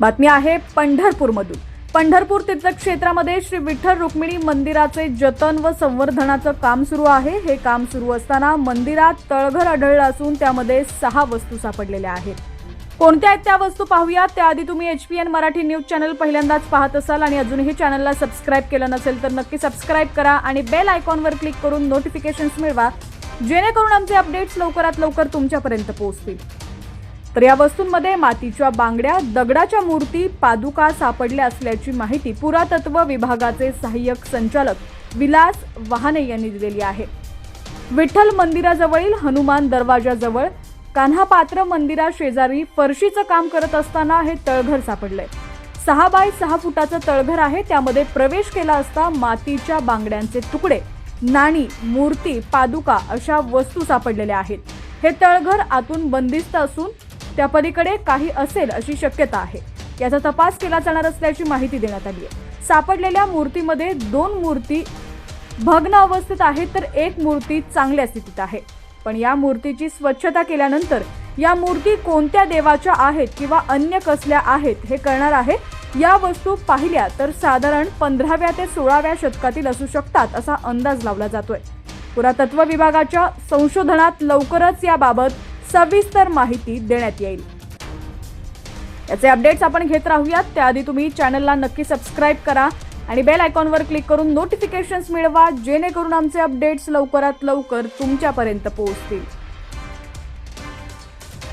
बातमी आहे पंढरपूरमधून. पंढरपूर तीर्थक्षेत्रामध्ये श्री विठ्ठल रुक्मिणी मंदिराचे जतन व संवर्धनाचं काम सुरू आहे. हे काम सुरू असताना मंदिरात तळघर आढळलं असून त्यामध्ये सहा वस्तू सापडलेल्या आहेत. कोणत्या आहेत त्या वस्तू पाहूया त्याआधी तुम्ही H P N Marathi news channel पहिल्यांदाच पाहत असाल आणि अजूनही चॅनलला सबस्क्राईब केलं नसेल तर नक्की सबस्क्राईब करा आणि बेल आयकॉनवर क्लिक करून नोटिफिकेशन्स मिळवा. जेणेकरून आमचे अपडेट्स लवकरात लवकर तुमच्यापर्यंत पोहोचतील. तर या वस्तूंमध्ये मातीच्या बांगड्या दगडाच्या मूर्ती पादुका सापडल्या असल्याची माहिती पुरातत्व विभागाचे सहाय्यक संचालक विलास वहाने यांनी दिलेली आहे. विठ्ठल मंदिराजवळील हनुमान दरवाजाजवळ कान्हापात्र मंदिराशेजारी मंदिरा शेजारी फरशीचं काम करत असताना हे तळघर सापडलंय. सहा बाय सहा फुटाचं तळघर आहे त्यामध्ये प्रवेश केला असता मातीच्या बांगड्यांचे तुकडे नाणी मूर्ती पादुका अशा वस्तू सापडलेल्या आहेत. हे तळघर आतून बंदिस्त असून त्या पलीकडे काही असेल अशी शक्यता आहे. याचा तपास केला जाणार असल्याची माहिती देण्यात आली आहे. सापडलेल्या मूर्तीमध्ये दोन मूर्ती भग्न अवस्थेत आहेत तर एक मूर्ती चांगल्या स्थितीत आहे. पण या मूर्तीची स्वच्छता केल्यानंतर या मूर्ती कोणत्या देवाच्या आहेत किंवा अन्य कसल्या आहेत हे कळणार आहे. या वस्तू पाहिल्या तर साधारण पंधराव्या ते सोळाव्या शतकातील असू शकतात असा अंदाज लावला जातोय. पुरातत्व विभागाच्या संशोधनात लवकरच याबाबत सविस्तर माहिती देण्यात येईल. याचे अपडेट्स आपण घेत राहूयात. त्याआधी तुम्ही चॅनलला नक्की सबस्क्राईब करा आणि बेल आयकॉनवर क्लिक करून नोटिफिकेशन्स मिळवा जेणेकरून आमचे अपडेट्स लवकरात लवकर तुमच्यापर्यंत पोहोचतील.